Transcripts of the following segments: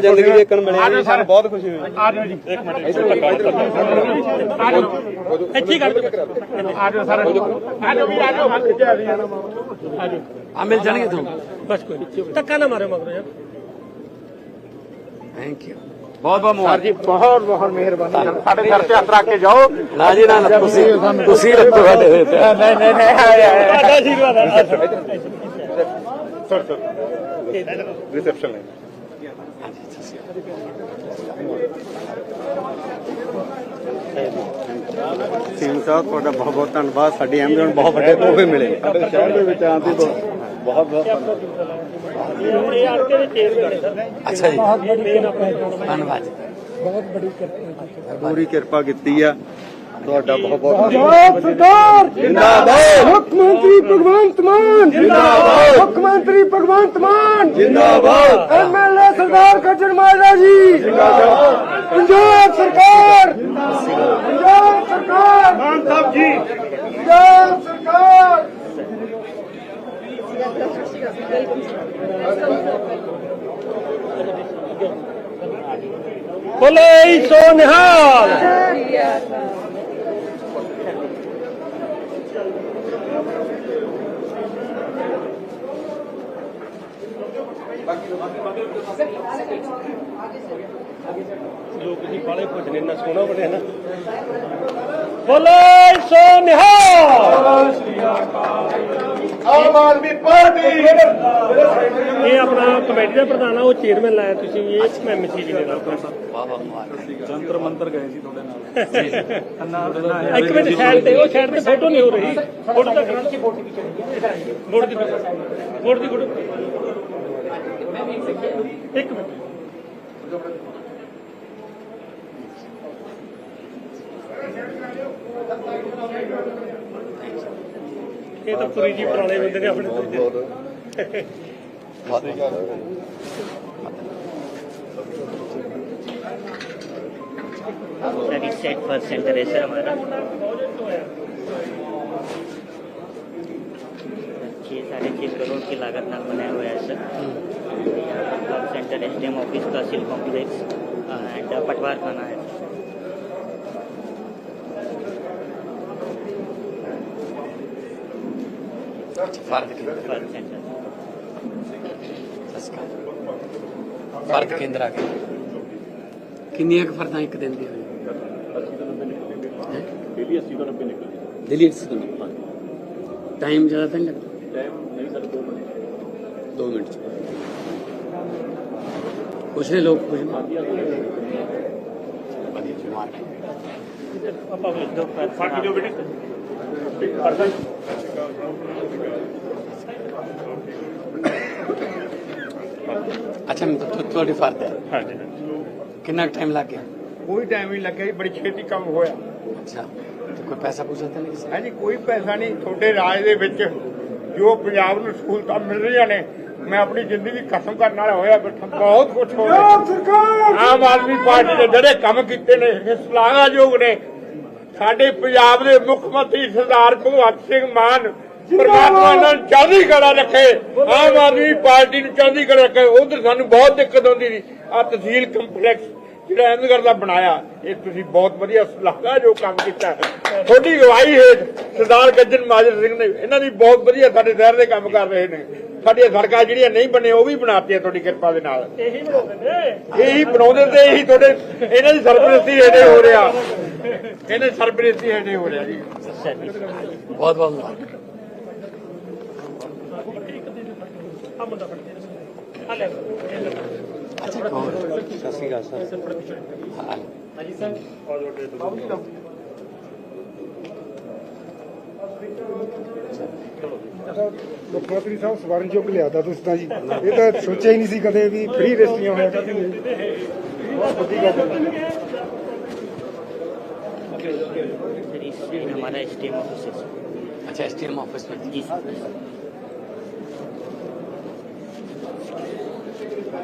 ਜ਼ਿੰਦਗੀ ਵੇਖਣ ਮਿਲਿਆ ਜੀ। ਸਾਨੂੰ ਬਹੁਤ ਖੁਸ਼ੀ ਹੋਈ। ਆ ਜਾਓ ਜੀ। ਇੱਕ ਮਿੰਟ ਆ ਜਾਓ ਇੱਥੇ ਕਰ ਦਿਓ ਆ ਜਾਓ ਸਰ। ਆ ਜਾਓ ਵੀ ਆ ਜਾਓ ਆ ਜਾਓ ਆ ਮਿਲ ਜਾਣਗੇ ਤੁਹਾਨੂੰ। ਬਸ ਕੋਈ ਨਹੀਂ। ਧੱਕਾ ਨਾ ਮਾਰਿਓ ਮਗਰੋਂ ਯਾਰ। ਥੈਂਕ ਯੂ ਬਹੁਤ ਬਹੁਤ ਸਰ ਮੁਬਾਰਕ ਜੀ ਬਹੁਤ ਬਹੁਤ ਮਿਹਰਬਾਨੀ। ਸਾਡੇ ਸਿਰ ਤੇ ਹੱਥ ਰੱਖ ਕੇ ਜਾਓ। ਨਾ ਜੀ ਨਾ ਤੁਸੀਂ ਤੁਸੀਂ ਰੱਖੋ ਸਾਡੇ ਹੋਏ ਤੇ। ਨਹੀਂ ਨਹੀਂ ਨਹੀਂ ਤੁਹਾਡਾ ਆਸ਼ੀਰਵਾਦ ਸਰ ਸਰ। ਰਿਸੈਪਸ਼ਨ ਹੈ ਸਿੰਘ ਸਾਹਿਬ ਤੁਹਾਡਾ ਬਹੁਤ ਬਹੁਤ ਧੰਨਵਾਦ। ਸਾਡੀ ਐਮਬੀਐਨ ਬਹੁਤ ਵੱਡੇ ਤੋਹਫੇ ਮਿਲੇ। ਸਾਡੇ ਸ਼ਹਿਰ ਦੇ ਵਿੱਚ ਆਉਣ ਦੀ ਬਹੁਤ ਬਹੁਤ ਨੇ ਅੱਛਾ ਜੀ। ਧੰਨਵਾਦ ਜੀ। ਪੂਰੀ ਕਿਰਪਾ ਕੀਤੀ ਆ। ਤੁਹਾਡਾ ਬਹੁਤ ਬਹੁਤ ਪੰਜਾਬ ਸਰਕਾਰ! ਜਿੰਦਾਬਾਦ। ਮੁੱਖ ਮੰਤਰੀ ਭਗਵੰਤ ਮਾਨ! ਜਿੰਦਾਬਾਦ। ਮੁੱਖ ਮੰਤਰੀ ਭਗਵੰਤ ਮਾਨ! ਜਿੰਦਾਬਾਦ। ਐਮਐਲਏ ਸਰਦਾਰ ਗੱਜਣ ਮਾਜਰਾ ਜੀ! ਜਿੰਦਾਬਾਦ। ਪੰਜਾਬ ਸਰਕਾਰ! ਪੰਜਾਬ ਸਰਕਾਰ! ਮਾਨ ਸਾਹਿਬ ਜੀ। ਪੰਜਾਬ ਸਰਕਾਰ! ਬੋਲੇ ਸੋ ਨਿਹਾਲ। ਲੋਕ ਜੀ ਬਾਲੇ ਭਜਨੇ ਨਾ ਸੋਹਣਾ ਬਣਿਆ ਨਾ। ਬੋਲੇ ਸੋ ਨਿਹਾਲ ਆਮ ਆਦਮੀ ਪਾਰਟੀ। ਇਹ ਆਪਣਾ ਕਮੇਟੀ ਦਾ ਪ੍ਰਧਾਨ ਆ ਉਹ ਚੇਅਰਮੈਨ ਲਾਇਆ ਤੁਸੀਂ ਇਹ ਐਮਸੀ ਜੀ ਨੇ ਨਾਲ ਬਹੁਤ ਮੁਬਾਰਕ ਜੰਤਰ ਮੰਤਰ ਗਏ ਸੀ ਤੁਹਾਡੇ ਨਾਲ। ਇੱਕ ਮਿੰਟ ਸਾਈਡ ਤੇ ਉਹ ਸਾਈਡ ਤੇ ਫੋਟੋ ਨਹੀਂ ਹੋ ਰਹੀ। ਫੋਟੋ ਤਾਂ ਕਰਾਂ ਕਿ ਫੋਟੋ ਖਿੱਚਣੀ ਫੋਟੋ ਦੀ ਫੋਟੋ ਦੀ ਫੋਟੋ ਇੱਕ ਮਿੰਟ। ਇਹ ਤਾਂ ਪੂਰੀ ਜੀ ਪੁਰਾਣੇ ਬੰਦੇ ਨੇ ਆਪਣੇ ਤੋਂ सर इस सेट फर्स्ट सेंटर है सर हमारा छः साढ़े छः करोड़ की लागत नाल बनाया हुआ है sir first centre S D M office tehsil complex and पटवार खाना है ਫ਼ਰਕ ਕੇਂਦਰ ਆ ਗਿਆ ਕਿੰਨੀਆਂ ਕੁ ਫਰਦਾਂ ਇੱਕ ਦਿਨ ਦੀ ਹੋਈ ਡੇਲੀ 80 ਟਾਈਮ ਜ਼ਿਆਦਾ ਤਾਂ ਨਹੀਂ ਲੱਗਦਾ ਮਿੰਟ 2 ਕੁਛ ਲੋਕ ਕੁਛ ਆਪਾਂ ਵੇਖ ਦੋ ਫ਼ਰਕ ਜੋ ਬੇਟੇ ਪਰਸਨ ਅੱਛਾ ਤੁਹਾਡੀ ਫਰਦ ਹੈ। ਹਾਂਜੀ ਕਿੰਨਾ ਟਾਈਮ ਲੱਗ ਗਿਆ? ਕੋਈ ਟਾਈਮ ਨਹੀਂ ਲੱਗਿਆ ਜੀ ਬੜੀ ਛੇਤੀ ਕੰਮ ਹੋਇਆ। ਅੱਛਾ ਤੇ ਕੋਈ ਪੈਸਾ ਪੂਸਾ ਤਾਂ ਨਹੀਂ ਕਿਸੇ ਹਾਂਜੀ ਕੋਈ ਪੈਸਾ ਨਹੀਂ। ਤੁਹਾਡੇ ਰਾਜ ਦੇ ਵਿੱਚ ਜੋ ਪੰਜਾਬ ਨੂੰ ਸਹੂਲਤਾਂ ਮਿਲ ਰਹੀਆਂ ਨੇ ਮੈਂ ਆਪਣੀ ਜ਼ਿੰਦਗੀ ਖਤਮ ਕਰਨ ਵਾਲਾ ਹੋਇਆ ਬੈਠਾ। ਬਹੁਤ ਕੁਝ ਹੋ ਰਿਹਾ। ਪੰਜਾਬ ਸਰਕਾਰ ਆਮ ਆਦਮੀ ਪਾਰਟੀ ਨੇ ਜਿਹੜੇ ਕੰਮ ਕੀਤੇ ਨੇ ਇਹ ਸ਼ਲਾਘਾਯੋਗ ਨੇ। ਸਾਡੇ ਪੰਜਾਬ ਦੇ ਮੁੱਖ ਮੰਤਰੀ ਸਰਦਾਰ ਭਗਵੰਤ ਸਿੰਘ ਮਾਨ ਪਰਮਾਤਮਾ ਨਾਲ ਚੜ੍ਹਦੀ ਕਲਾ ਰੱਖੇ। ਆਮ ਆਦਮੀ ਪਾਰਟੀ ਨੂੰ ਚੜ੍ਹਦੀ ਕਲਾ ਰੱਖੇ। ਉਧਰ ਸਾਨੂੰ ਬਹੁਤ ਦਿੱਕਤ ਆਉਂਦੀ ਸੀ। ਆ ਤਹਿਸੀਲ ਕੰਪਲੈਕਸ ਜਿਹੜਾ ਅਹਿਮਦਗੜ੍ਹ ਦਾ ਬਣਾਇਆ ਇਹ ਤੁਸੀਂ ਬਹੁਤ ਵਧੀਆ ਸ਼ਲਾਘਾ ਜੋ ਕੰਮ ਕੀਤਾ। ਤੁਹਾਡੀ ਅਗਵਾਈ ਹੇਠ ਸਰਦਾਰ ਗੱਜਨ ਮਾਜਰ ਸਿੰਘ ਨੇ ਇਹਨਾਂ ਦੀ ਬਹੁਤ ਵਧੀਆ ਸਾਡੇ ਸ਼ਹਿਰ ਦੇ ਕੰਮ ਕਰ ਰਹੇ ਨੇ। ਸਾਡੀਆਂ ਸੜਕਾਂ ਜਿਹੜੀਆਂ ਨਹੀਂ ਬਣੀਆਂ ਉਹ ਵੀ ਬਣਾਤੀਆਂ ਤੁਹਾਡੀ ਕਿਰਪਾ ਦੇ ਨਾਲ। ਇਹੀ ਬਣਾਉਂਦੇ ਨੇ। ਇਹੀ ਬਣਾਉਂਦੇ ਤੇ ਇਹੀ ਤੁਹਾਡੇ ਇਹਨਾਂ ਦੀ ਸਰਪ੍ਰਸਤੀ ਹੇਠੇ ਹੋ ਰਿਹਾ। ਇਹਨਾਂ ਦੀ ਸਰਪ੍ਰਸਤੀ ਹੇਠੇ ਹੋ ਰਿਹਾ ਜੀ। ਬਹੁਤ ਬਹੁਤ ਮੁਬਾਰਕ ਆ ਮੁੰਡਾ ਫੜ ਕੇ ਆ ਲੈ ਅੱਛਾ ਕੌਣ ਸਤਿ ਸ਼੍ਰੀ ਅਕਾਲ ਸਰ ਹਾਂ ਮੁੱਖ ਮੰਤਰੀ ਸਾਹਿਬ ਸਵਰਨ ਚੁੱਕ ਲਿਆਦਾ ਤੁਸੀਂ ਤਾਂ ਜੀ ਇਹ ਤਾਂ ਸੋਚਿਆ ਹੀ ਨਹੀਂ ਸੀ ਕਦੇ ਵੀ ਫ੍ਰੀ ਰਜਿਸਟਰੀਆਂ ਹੋਇਆ ਕਰਦੀਆਂ ਬਹੁਤ ਵੱਡੀ ਗੱਲ ਹੈ सर इस हमारा एस डी एम ऑफिस है सर। अच्छा एस टी एम ऑफिस में जी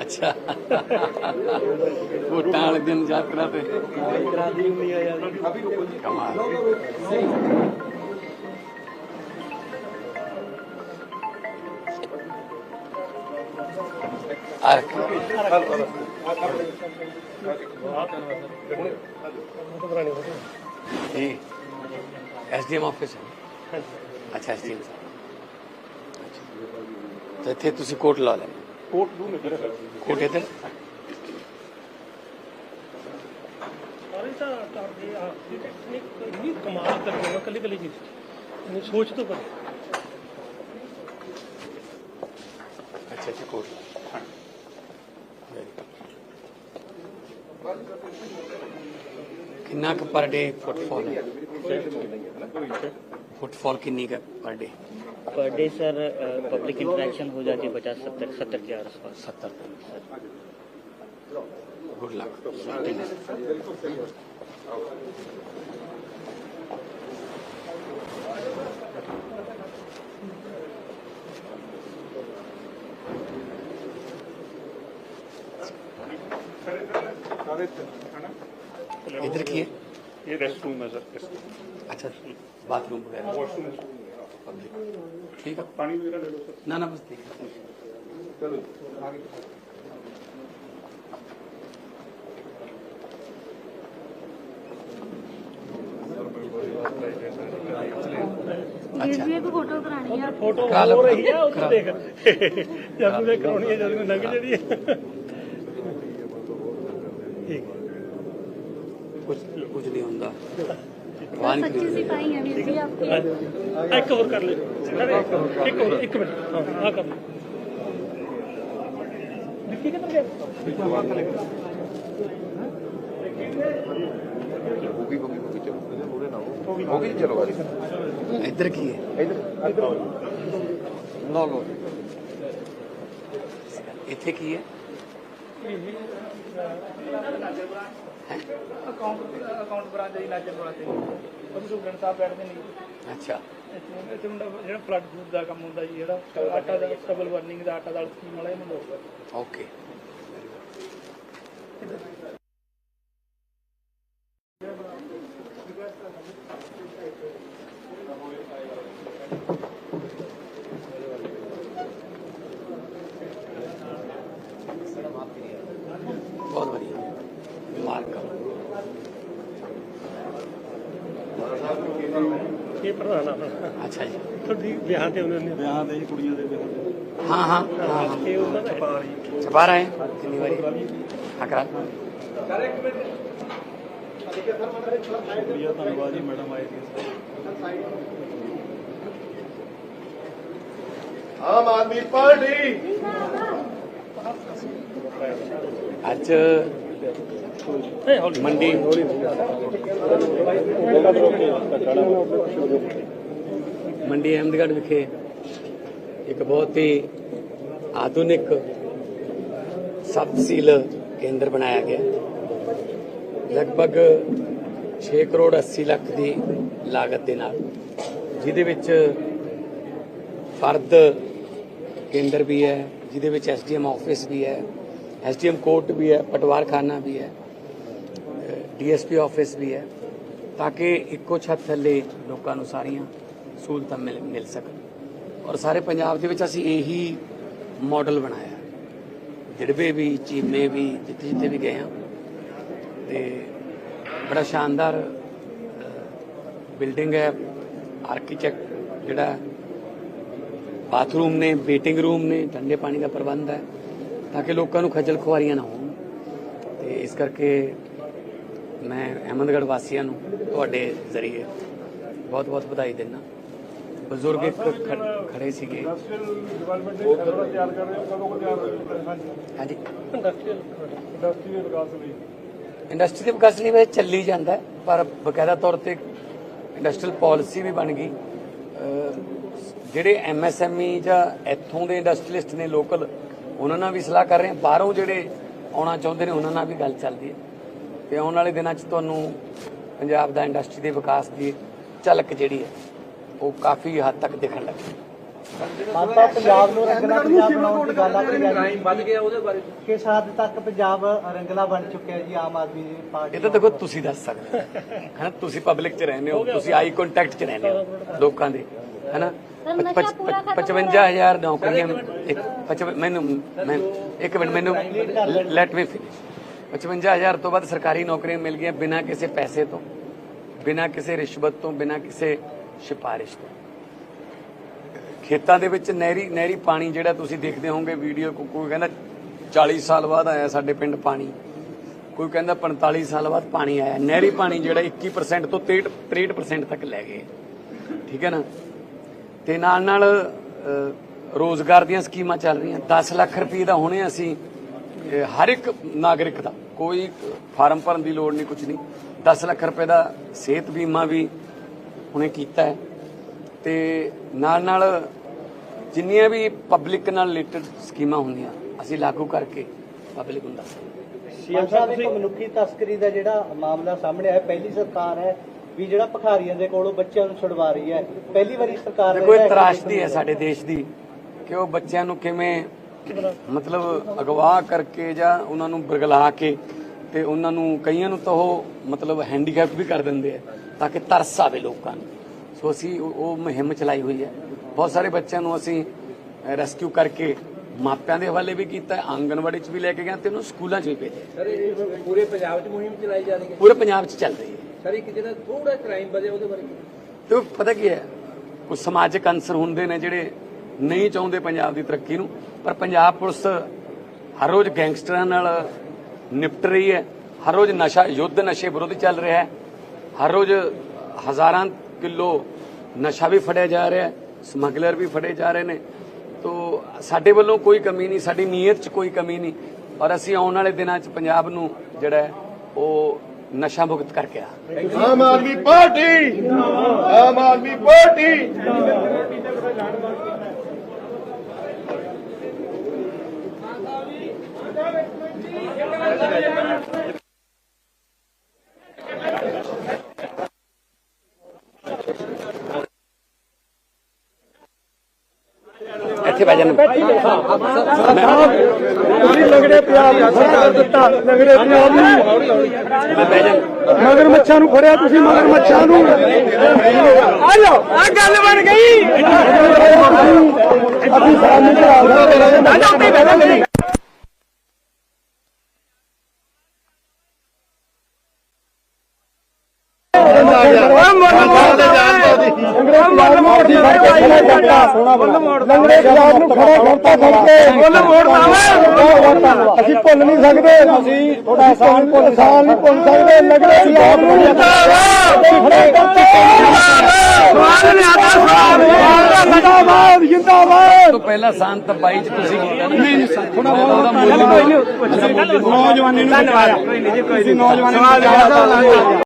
ਅੱਛਾ। ਵੋਟਾਂ ਵਾਲੇ ਦਿਨ ਯਾਤਰਾ ਤੇ। ਕਮਾਲ। ਆ ਜੀ ਐਸਡੀਐਮ ਆਫਿਸ ਹੈ। ਅੱਛਾ, ਐਸਡੀਐਮ ਤੇ ਇੱਥੇ ਤੁਸੀਂ ਕੋਟ ਲਾ ਲੈ कोट दूँ कोट है। कमाल कर कली कली चीज़। सोच तो कर अच्छा अच्छा कोट पर डे फुटफॉल है? फुटफॉल किन्नी का per day? Per day sir public interaction हो जाती है पचास सत्तर सत्तर के आसपास। सत्तर। गुड लक इधर की है ये रेस्ट रूम है सर अच्छा बाथरूम वगैरह ठीक है ਪਾਣੀ ਵਗੈਰਾ ਲੈ ਲਓ ਸਰ ना ना बस ठीक है ਵੀਰ ਜੀ ਇੱਕ ਫੋਟੋ ਕਰਾਣੀ ਆ ਫੋਟੋ ਕਰਾ ਲਓ। ਹੋ ਰਹੀ ਹੈ ਉਹ ਕਰਾ। ਦੇਖ ਜਦ ਨੂੰ ਕਰਾਉਣੀ ਹੈ ਜਦ ਨੂੰ ਲੰਘ ਜਿਹੜੀ ਹੈ ਠੀਕ ਹੈ कुछ कुछ नहीं होता पानी ਸੱਚੀ पी ਸਿਪਾਹੀ ਹੈ ਵੀਰ ਜੀ ਆਪਕੀ ਆ, ਇੱਕ ਹੋਰ ਕਰ ਲੈ ਇੱਕ ਹੋਰ ਇੱਕ ਮਿੰਟ ਹਾਂ ਆ ਕਰ ਲੈ ਵਿੱਕੀ ਕਿੱਧਰ ਗਿਆ इधर की है ਲਓ ਲਓ ਇੱਥੇ ਕੀ ਹੈ ਅਕਾਊਂਟ ਅਕਾਊਂਟ ਬ੍ਰਾਂਚ ਦੀ ਲਾਜਨ ਵਾਸਤੇ ਉਹ ਸੁਗਣ ਸਾਹਿਬ ਬੈਠਦੇ ਨੇ ਅੱਛਾ। ਇੱਥੇ ਮੁੰਡਾ ਜਿਹੜਾ ਫਲੱਡ ਫੂਡ ਦਾ ਕੰਮ ਹੁੰਦਾ ਜੀ ਜਿਹੜਾ ਆਟਾ ਦਾ ਸਟੇਬਲ ਵਰਨਿੰਗ ਦਾ ਆਟਾ ਦਾ ਸਕੀਮ ਵਾਲਾ ਇਹ ਮੁੰਡਾ ਓਕੇ ਬਹੁਤ ਵਧੀਆ ਮਾਰਕ ਇਹ ਪ੍ਰਧਾਨ ਆ ਅੱਛਾ ਜੀ। ਤੁਹਾਡੀ ਵਿਆਹ ਤੇ ਉਹਨਾਂ ਨੇ ਵਿਆਹ ਦੇ ਕੁੜੀਆਂ ਦੇ ਵਿਆਹ ਹਾਂ ਹਾਂ। ਹਾਂ ਹਾਂ। ਇਹ ਉਹਨਾਂ ਦਾ ਛਪਾ ਰਹੇ ਹੈ? ਕਿੰਨੀ ਵਾਰੀ? ਹਾਂ ਕਰਾ ਕੁੜੀਆਂ ਧੰਨਵਾਦ ਜੀ ਮੈਡਮ ਆਏ ਸੀ। ਆਮ ਆਦਮੀ ਪਾਰਟੀ। ਅੱਜ ਮੰਡੀ। ਮੰਡੀ ਅਹਿਮਦਗੜ੍ਹ ਵਿਖੇ ਇੱਕ ਬਹੁਤ ਹੀ ਆਧੁਨਿਕ ਸਬ ਤਹਿਸੀਲ ਕੇਂਦਰ ਬਣਾਇਆ ਗਿਆ। ਲਗਭਗ 6 ਕਰੋੜ 80 ਲੱਖ ਦੀ ਲਾਗਤ ਦੇ ਨਾਲ, ਜਿਹਦੇ ਵਿੱਚ ਫਰਦ ਕੇਂਦਰ ਵੀ ਹੈ, ਜਿਹਦੇ ਵਿੱਚ ਐਸਡੀਐਮ ਆਫਿਸ ਵੀ ਹੈ, ਐਸਡੀਐਮ ਕੋਰਟ ਵੀ ਹੈ, ਪਟਵਾਰਖਾਨਾ ਵੀ ਹੈ। ਡੀਐਸਪੀ ਆਫਿਸ ਵੀ ਹੈ, ਤਾਂ ਕਿ ਇੱਕੋ ਛੱਤ ਥੱਲੇ ਲੋਕਾਂ ਨੂੰ ਸਾਰੀਆਂ ਸਹੂਲਤਾਂ ਮਿਲ ਮਿਲ ਸਕਣ। ਔਰ ਸਾਰੇ ਪੰਜਾਬ ਦੇ ਵਿੱਚ ਅਸੀਂ ਇਹੀ ਮਾਡਲ ਬਣਾਇਆ। ਹੈ। ਵੀ, ਚੀਮੇ ਵੀ, ਜਿੱਥੇ ਜਿੱਥੇ ਵੀ ਗਏ ਹਾਂ, ਤੇ ਬੜਾ ਸ਼ਾਨਦਾਰ ਬਿਲਡਿੰਗ ਹੈ। ਆਰਕੀਟੈਕਟ ਜਿਹੜਾ ਬਾਥਰੂਮ ਨੇ ਵੇਟਿੰਗ ਰੂਮ ਨੇ, ਠੰਡੇ ਪਾਣੀ ਦਾ ਪ੍ਰਬੰਧ ਹੈ, ਤਾਂ ਕਿ ਲੋਕਾਂ ਨੂੰ ਖੱਜਲ ਖੁਆਰੀਆਂ ਨਾ ਹੋਣ। ਤੇ ਇਸ ਕਰਕੇ ਮੈਂ ਅਹਿਮਦਗੜ੍ਹ ਵਾਸੀਆਂ ਨੂੰ ਤੁਹਾਡੇ ਜ਼ਰੀਏ ਬਹੁਤ ਬਹੁਤ ਵਧਾਈ ਦਿੰਦਾ। ਬਜ਼ੁਰਗ ਇੱਕ ਖੜੇ ਸੀਗੇ। ਡਿਵੈਲਪਮੈਂਟ ਦੇ ਖਰੜਾ ਤਿਆਰ ਕਰ ਰਹੇ ਹੋ ਕਦੋਂ ਕੋ ਤਿਆਰ ਹਾਂਜੀ। ਇੰਡਸਟਰੀਅਲ ਇੰਡਸਟਰੀ ਦੇ ਵਿਕਾਸ ਲਈ ਇੰਡਸਟਰੀ ਦੇ ਵਿਕਾਸ ਲਈ ਵੈਸੇ ਚੱਲੀ ਜਾਂਦਾ, ਪਰ ਬਕਾਇਦਾ ਤੌਰ ਤੇ ਇੰਡਸਟਰੀਅਲ ਪਾਲਿਸੀ ਵੀ ਬਣ ਗਈ। ਅਹ ਜਿਹੜੇ ਐਮਐਸਐਮਈ ਜਾਂ ਇੱਥੋਂ ਦੇ ਇੰਡਸਟਰੀਲਿਸਟ ਨੇ ਲੋਕਲ, ਉਹਨਾਂ ਨਾਲ ਵੀ ਸਲਾਹ ਕਰ ਰਹੇ ਹਾਂ। ਬਾਹਰੋਂ ਜਿਹੜੇ ਆਉਣਾ ਚਾਹੁੰਦੇ ਨੇ, ਉਹਨਾਂ ਨਾਲ ਵੀ ਗੱਲ ਚੱਲਦੀ ਹੈ। ਤੇ ਆਉਣ ਵਾਲੇ ਦਿਨਾਂ 'ਚ ਤੁਹਾਨੂੰ ਪੰਜਾਬ ਦਾ ਇੰਡਸਟਰੀ ਦੇ ਵਿਕਾਸ ਦੀ ਝਲਕ ਜਿਹੜੀ ਹੈ ਉਹ ਕਾਫੀ ਹੱਦ ਤੱਕ ਦਿਖਣ ਲੱਗੀ ਮਾਤਾ ਪੰਜਾਬ ਨੂੰ ਰੰਗਲਾ ਪੰਜਾਬ ਬਣਾਉਣ ਦੀ ਗੱਲ ਆਖੀ ਕ੍ਰਾਈਮ ਵੱਧ ਗਿਆ ਉਹਦੇ ਬਾਰੇ। ਕਿਸ ਹੱਦ ਤੱਕ ਪੰਜਾਬ ਰੰਗਲਾ ਬਣ ਚੁੱਕਿਆ ਜੀ ਆਮ ਆਦਮੀ ਪਾਰਟੀ ਇਹ ਤਾਂ ਦੇਖੋ ਤੁਸੀਂ ਦੱਸ ਸਕਦੇ ਹੋ। ਹੈਨਾ ਤੁਸੀਂ ਪਬਲਿਕ 'ਚ ਰਹਿੰਦੇ ਹੋ ਤੁਸੀਂ ਆਈ ਕੰਟੈਕਟ 'ਚ ਰਹਿੰਦੇ ਹੋ ਲੋਕਾਂ ਦੇ ਹੈਨਾ। ਸਰ, ਨਸ਼ਾ ਪਚ- ਪੂਰਾ ਪਚ- ਖਤਮ 55000 ਨੌਕਰੀਆਂ ਇੱਕ ਮੈਨੂੰ ਮੈਂ ਇੱਕ ਮਿੰਟ ਮੈਨੂੰ ਲੈਟ ਮੀ ਫਿਨਿਸ਼ 55000 ਤੋਂ ਬਾਅਦ ਸਰਕਾਰੀ ਨੌਕਰੀਆਂ ਮਿਲ ਗਈਆਂ ਬਿਨਾਂ ਕਿਸੇ ਪੈਸੇ ਤੋਂ ਬਿਨਾਂ ਕਿਸੇ ਰਿਸ਼ਵਤ ਤੋਂ ਬਿਨਾਂ ਕਿਸੇ ਸਿਫਾਰਿਸ਼ ਤੋਂ। ਖੇਤਾਂ ਦੇ ਵਿੱਚ ਨਹਿਰੀ ਨਹਿਰੀ ਪਾਣੀ ਜਿਹੜਾ ਤੁਸੀਂ ਦੇਖਦੇ ਹੋਵੋਗੇ ਵੀਡੀਓ ਕੋਈ ਕਹਿੰਦਾ 40 ਸਾਲ ਬਾਅਦ ਆਇਆ ਸਾਡੇ ਪਿੰਡ ਪਾਣੀ ਕੋਈ ਕਹਿੰਦਾ 45 ਸਾਲ ਬਾਅਦ ਪਾਣੀ ਆਇਆ। ਨਹਿਰੀ ਪਾਣੀ ਜਿਹੜਾ 21% ਤੋਂ 63 63% ਤੱਕ ਲੈ ਗਏ। ਠੀਕ ਹੈ ਨਾ? ਤੇ ਨਾਲ ਨਾਲ ਅ, ਰੋਜ਼ਗਾਰ ਦੀਆਂ ਸਕੀਮਾਂ ਚੱਲ ਰਹੀਆਂ। 10 ਲੱਖ ਰੁਪਏ ਦਾ ਹੁਣੇ ਅਸੀਂ ਹਰ ਇੱਕ ਨਾਗਰਿਕ ਦਾ ਕੋਈ ਫਾਰਮ ਭਰਨ ਦੀ ਲੋੜ ਨਹੀਂ ਕੁਝ ਨਹੀਂ। 10 ਲੱਖ ਰੁਪਏ ਦਾ ਸਿਹਤ ਬੀਮਾ ਵੀ ਹੁਣੇ ਕੀਤਾ ਹੈ। ਤੇ ਨਾਲ ਨਾਲ ਜਿੰਨੀਆਂ ਵੀ ਪਬਲਿਕ ਨਾਲ ਰਿਲੇਟਡ ਸਕੀਮਾਂ ਹੁੰਦੀਆਂ ਅਸੀਂ ਲਾਗੂ ਕਰਕੇ ਪਬਲਿਕ ਨੂੰ ਦੱਸਾਂਗੇ ਸੀਐਮ ਸਾਹਿਬ ਇੱਕ ਮਨੁੱਖੀ ਤਸਕਰੀ ਦਾ ਜਿਹੜਾ ਮਾਮਲਾ ਸਾਹਮਣੇ ਆਇਆ ਪਹਿਲੀ ਸਰਕਾਰ ਹੈ ਵੀ ਜਿਹੜਾ ਭਖਾਰੀਆਂ ਦੇ ਕੋਲੋਂ ਬੱਚਿਆਂ ਨੂੰ ਛੁਡਵਾ ਰਹੀ ਹੈ। ਪਹਿਲੀ ਵਾਰੀ ਸਰਕਾਰ ਇਹ ਹੈ ਤਰਾਸ਼ਦੀ ਹੈ ਸਾਡੇ ਦੇਸ਼ ਦੀ ਕਿ ਉਹ ਬੱਚਿਆਂ ਨੂੰ ਕਿਵੇਂ ਮਤਲਬ ਅਗਵਾ ਕਰਕੇ ਜਾਂ ਉਹਨਾਂ ਨੂੰ ਬਰਗਲਾ ਕੇ ਤੇ ਉਹਨਾਂ ਨੂੰ ਕਈਆਂ ਨੂੰ ਤਾਂ ਉਹ ਮਤਲਬ ਹੈਂਡੀਕੈਪ ਵੀ ਕਰ ਦਿੰਦੇ ਆ ਤਾਂ ਕਿ ਤਰਸ ਆਵੇ ਲੋਕਾਂ ਨੂੰ। ਸੋ ਅਸੀਂ ਉਹ ਮੁਹਿੰਮ ਚਲਾਈ ਹੋਈ ਹੈ। ਬਹੁਤ ਸਾਰੇ ਬੱਚਿਆਂ ਨੂੰ ਅਸੀਂ ਰੈਸਕਿਊ ਕਰਕੇ ਮਾਪਿਆਂ ਦੇ ਹਵਾਲੇ ਵੀ ਕੀਤਾ ਹੈ, ਆਂਗਣਵਾੜੀ 'ਚ ਵੀ ਲੈ ਕੇ ਗਏ ਤੇ ਉਹਨੂੰ ਸਕੂਲਾਂ 'ਚ ਵੀ ਭੇਜਿਆ। ਸਰ ਇਹ ਪੂਰੇ ਪੰਜਾਬ 'ਚ ਮੁਹਿੰਮ ਚਲਾਈ ਜਾ ਰਹੀ ਹੈ? ਪੂਰੇ ਪੰਜਾਬ 'ਚ ਚੱਲ ਰਹੀ ਹੈ। ਸਰ ਇੱਕ ਜਿਹੜਾ ਥੋੜਾ ਕ੍ਰਾਈਮ ਵਧਿਆ ਉਹਦੇ ਬਾਰੇ? ਤੇ ਪਤਾ ਕੀ ਹੈ ਕੁਝ ਸਮਾਜਿਕ ਅੰਸਰ ਹੁੰਦੇ ਨੇ ਜਿਹੜੇ ਨਹੀਂ ਚਾਹੁੰਦੇ ਪੰਜਾਬ ਦੀ ਤਰੱਕੀ ਨੂੰ ਪਰ ਪੰਜਾਬ ਪੁਲਿਸ ਹਰ ਰੋਜ਼ ਗੈਂਗਸਟਰਾਂ ਨਾਲ ਨਿਪਟ ਰਹੀ ਹੈ। ਹਰ ਰੋਜ਼ ਨਸ਼ਾ, ਯੁੱਧ ਨਸ਼ੇ ਵਿਰੁੱਧ ਚੱਲ ਰਿਹਾ ਹੈ। ਹਰ ਰੋਜ਼ ਹਜ਼ਾਰਾਂ ਕਿਲੋ ਨਸ਼ਾ ਵੀ ਫੜਿਆ ਜਾ ਰਿਹਾ ਹੈ। ਸਮਗਲਰ ਵੀ ਫੜੇ ਜਾ ਰਹੇ ਨੇ। ਤੋ ਸਾਡੇ ਵੱਲੋਂ ਕੋਈ ਕਮੀ ਨਹੀਂ, ਸਾਡੀ ਨੀਅਤ 'ਚ ਕੋਈ ਕਮੀ ਨਹੀਂ। ਔਰ ਅਸੀਂ ਆਉਣ ਵਾਲੇ ਦਿਨਾਂ 'ਚ ਪੰਜਾਬ ਨੂੰ ਜਿਹੜਾ ਉਹ ਨਸ਼ਾ ਮੁਕਤ ਕਰਕੇ ਆ। ਆਮ ਆਦਮੀ ਪਾਰਟੀ! ਆਮ ਆਦਮੀ ਪਾਰਟੀ! ਇੱਥੇ ਬਹਿ ਜਾਣਾ ਤੁਸੀਂ ਲੰਗੜੇ ਪੰਜਾਬ ਨੂੰ ਖੜਾ ਦਿੱਤਾ ਲੰਗੜੇ ਪੰਜਾਬ ਨੂੰ ਮੈਂ ਬਹਿ ਜਾਣਾ ਮਗਰ ਮੱਛਾਂ ਨੂੰ ਫੜਿਆ ਤੁਸੀਂ ਮਗਰ ਮੱਛਾਂ ਨੂੰ। ਆ ਲਓ ਆ ਗੱਲ ਬਣ ਗਈ। ਅਸੀਂ ਸਾਹਮਣੇ ਚੜਾ ਸਕਦੇ ਲੰਗੜੇ ਪੰਜਾਬ ਨੂੰ ਖੜਾ ਕਰਤਾ ਕਰਕੇ ਮੁੱਲ ਮੋੜ ਅਸੀਂ ਭੁੱਲ ਨਹੀਂ ਸਕਦੇ ਅਸੀਂ ਥੋੜਾ ਆਸਾਨ ਭੁੱਲ ਆਸਾਨ ਨਹੀਂ ਭੁੱਲ ਸਕਦੇ ਲੰਗੜੇ ਪੰਜਾਬ ਨੂੰ ਜਿੰਦਾਬਾਦ ਜਿੰਦਾਬਾਦ ਤੋਂ ਪਹਿਲਾਂ ਸੰਤ 22 ਚ ਤੁਸੀਂ ਨਹੀਂ ਥੋੜਾ ਮੁੱਲ ਨੌਜਵਾਨੀ ਨੂੰ ਧੰਨਵਾਦ। ਨਹੀਂ ਨੌਜਵਾਨੀ ਨੂੰ